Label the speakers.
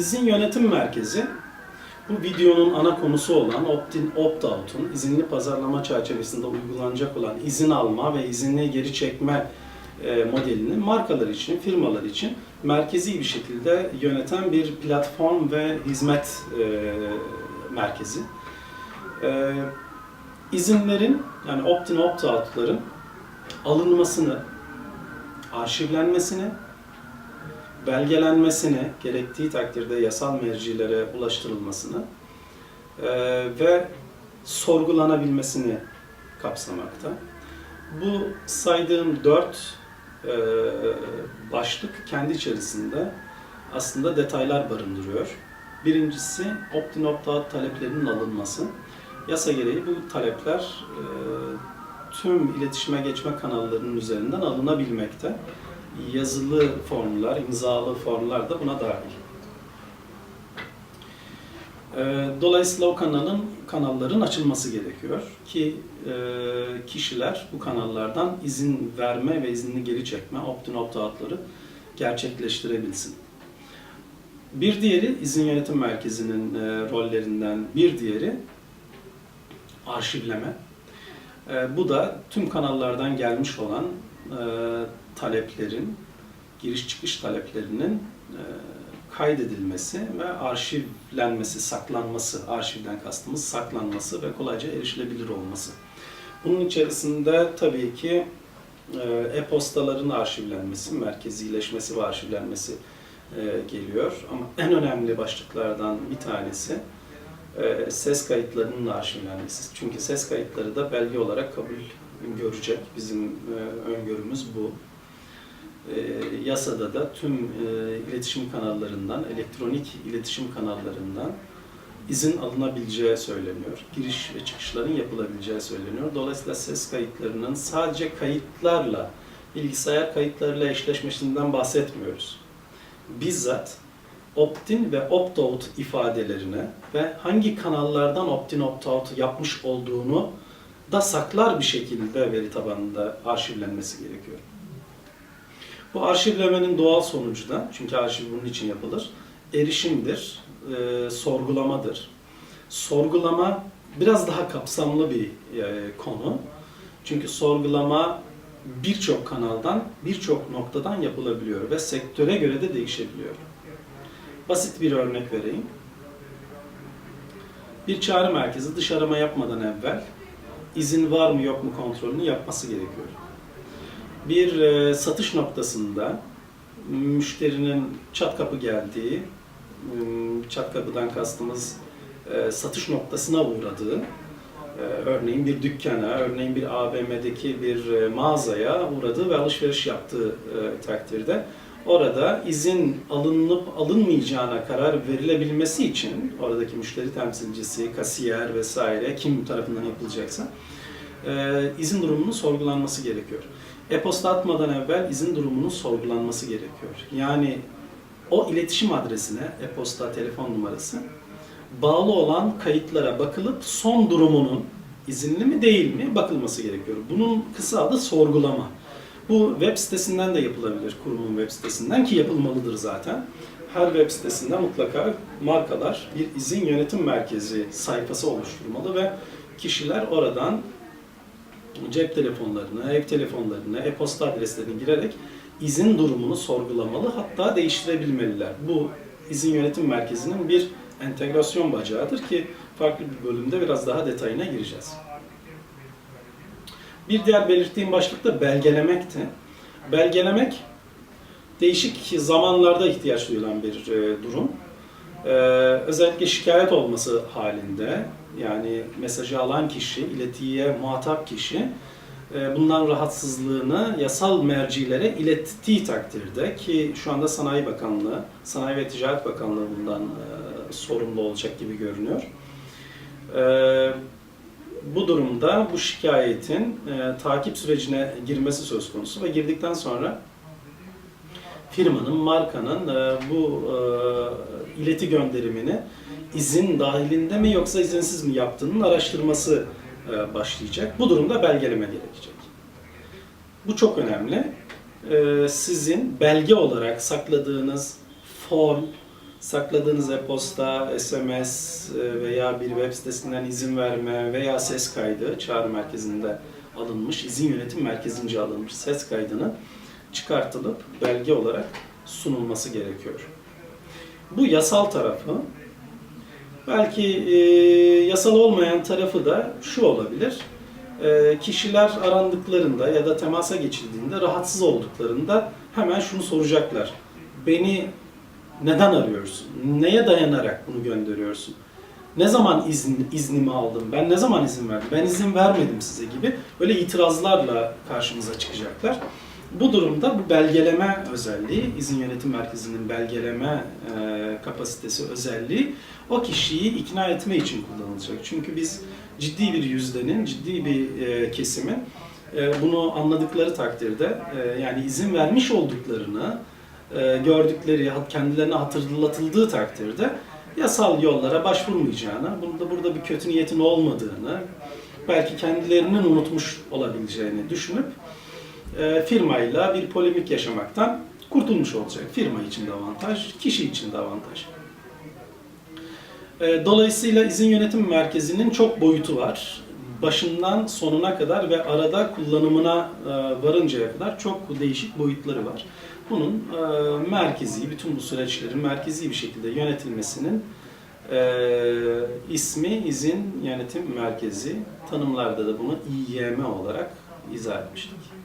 Speaker 1: İzin Yönetim Merkezi bu videonun ana konusu olan opt-in, opt-out'un izinli pazarlama çerçevesinde uygulanacak olan izin alma ve izinli geri çekme e, modelini markalar için, firmalar için merkezi bir şekilde yöneten bir platform ve hizmet e, merkezi. E, izinlerin yani opt-in, opt-out'ların alınmasını, arşivlenmesini, belgelenmesini, gerektiği takdirde yasal mercilere ulaştırılmasını e, ve sorgulanabilmesini kapsamakta. Bu saydığım dört e, başlık kendi içerisinde aslında detaylar barındırıyor. Birincisi opt-in opt-out taleplerinin alınması. Yasa gereği bu talepler e, tüm iletişime geçme kanallarının üzerinden alınabilmekte. Yazılı formlar, imzalı formlar da buna dahil. E, Dolayısıyla o kanalın kanalların açılması gerekiyor ki e, kişiler bu kanallardan izin verme ve izinli geri çekme, opt-in opt-out'ları gerçekleştirebilsin. Bir diğeri izin yönetim merkezinin e, rollerinden bir diğeri arşivleme. E, bu da tüm kanallardan gelmiş olan e, taleplerin, giriş çıkış taleplerinin e, kaydedilmesi ve arşivlenmesi, saklanması, arşivden kastımız saklanması ve kolayca erişilebilir olması. Bunun içerisinde tabii ki e, e-postaların arşivlenmesi, merkezileşmesi ve arşivlenmesi e, geliyor. Ama en önemli başlıklardan bir tanesi e, ses kayıtlarının arşivlenmesi. Çünkü ses kayıtları da belge olarak kabul görecek. Bizim e, öngörümüz bu. E, yasada da tüm iletişim kanallarından, elektronik iletişim kanallarından izin alınabileceği söyleniyor. Giriş ve çıkışların yapılabileceği söyleniyor. Dolayısıyla ses kayıtlarının sadece kayıtlarla, bilgisayar kayıtlarıyla eşleşmesinden bahsetmiyoruz. Bizzat opt-in ve opt-out ifadelerine ve hangi kanallardan opt-in opt-out yapmış olduğunu da saklar bir şekilde veri tabanında arşivlenmesi gerekiyor. Bu arşivlemenin doğal sonucu da, çünkü arşiv bunun için yapılır, erişimdir, e, sorgulamadır. Sorgulama biraz daha kapsamlı bir e, konu. Çünkü sorgulama birçok kanaldan, birçok noktadan yapılabiliyor ve sektöre göre de değişebiliyor. Basit bir örnek vereyim. Bir çağrı merkezi dış arama yapmadan evvel izin var mı yok mu kontrolünü yapması gerekiyor. Bir e, satış noktasında müşterinin çat kapı geldiği, m, çat kapıdan kastımız e, satış noktasına uğradığı, e, örneğin bir dükkana, örneğin bir AVM'deki bir e, mağazaya uğradığı ve alışveriş yaptığı e, takdirde orada izin alınıp alınmayacağına karar verilebilmesi için oradaki müşteri temsilcisi, kasiyer vesaire kim tarafından yapılacaksa e, izin durumunun sorgulanması gerekiyor. E-posta atmadan evvel izin durumunun sorgulanması gerekiyor. Yani o iletişim adresine, e-posta, telefon numarası bağlı olan kayıtlara bakılıp son durumunun izinli mi değil mi bakılması gerekiyor. Bunun kısa adı sorgulama. Bu web sitesinden de yapılabilir, kurumun web sitesinden ki yapılmalıdır zaten. Her web sitesinde mutlaka markalar bir izin yönetim merkezi sayfası oluşturmalı ve kişiler oradan cep telefonlarına, ev telefonlarına, e-posta adreslerine girerek izin durumunu sorgulamalı hatta değiştirebilmeliler. Bu izin yönetim merkezinin bir entegrasyon bacağıdır ki farklı bir bölümde biraz daha detayına gireceğiz. Bir diğer belirttiğim başlık da belgelemekti. Belgelemek değişik zamanlarda ihtiyaç duyulan bir e, durum. E, özellikle şikayet olması halinde yani mesajı alan kişi, iletiye muhatap kişi e, bundan rahatsızlığını yasal mercilere ilettiği takdirde ki şu anda Sanayi Bakanlığı, Sanayi ve Ticaret Bakanlığı bundan e, sorumlu olacak gibi görünüyor. E, bu durumda bu şikayetin e, takip sürecine girmesi söz konusu ve girdikten sonra firmanın, markanın e, bu e, ileti gönderimini izin dahilinde mi yoksa izinsiz mi yaptığının araştırması e, başlayacak. Bu durumda belgeleme gerekecek. Bu çok önemli. E, sizin belge olarak sakladığınız form, sakladığınız e-posta, SMS e, veya bir web sitesinden izin verme veya ses kaydı çağrı merkezinde alınmış, izin yönetim merkezince alınmış ses kaydını çıkartılıp belge olarak sunulması gerekiyor. Bu yasal tarafı. Belki e, yasal olmayan tarafı da şu olabilir. E, kişiler arandıklarında ya da temasa geçildiğinde rahatsız olduklarında hemen şunu soracaklar. Beni neden arıyorsun? Neye dayanarak bunu gönderiyorsun? Ne zaman izin, iznimi aldım? Ben ne zaman izin verdim? Ben izin vermedim size gibi böyle itirazlarla karşımıza çıkacaklar. Bu durumda bu belgeleme özelliği, izin yönetim merkezinin belgeleme e, kapasitesi özelliği o kişiyi ikna etme için kullanılacak. Çünkü biz ciddi bir yüzdenin, ciddi bir e, kesimin e, bunu anladıkları takdirde e, yani izin vermiş olduklarını e, gördükleri, kendilerine hatırlatıldığı takdirde yasal yollara başvurmayacağını, bunda burada bir kötü niyetin olmadığını, belki kendilerinin unutmuş olabileceğini düşünüp e, firmayla bir polemik yaşamaktan kurtulmuş olacak. Firma için de avantaj, kişi için de avantaj. E, Dolayısıyla izin yönetim merkezinin çok boyutu var. Başından sonuna kadar ve arada kullanımına e, varıncaya kadar çok değişik boyutları var. Bunun e, merkezi, bütün bu süreçlerin merkezi bir şekilde yönetilmesinin e, ismi izin yönetim merkezi. Tanımlarda da bunu İYM olarak izah etmiştik.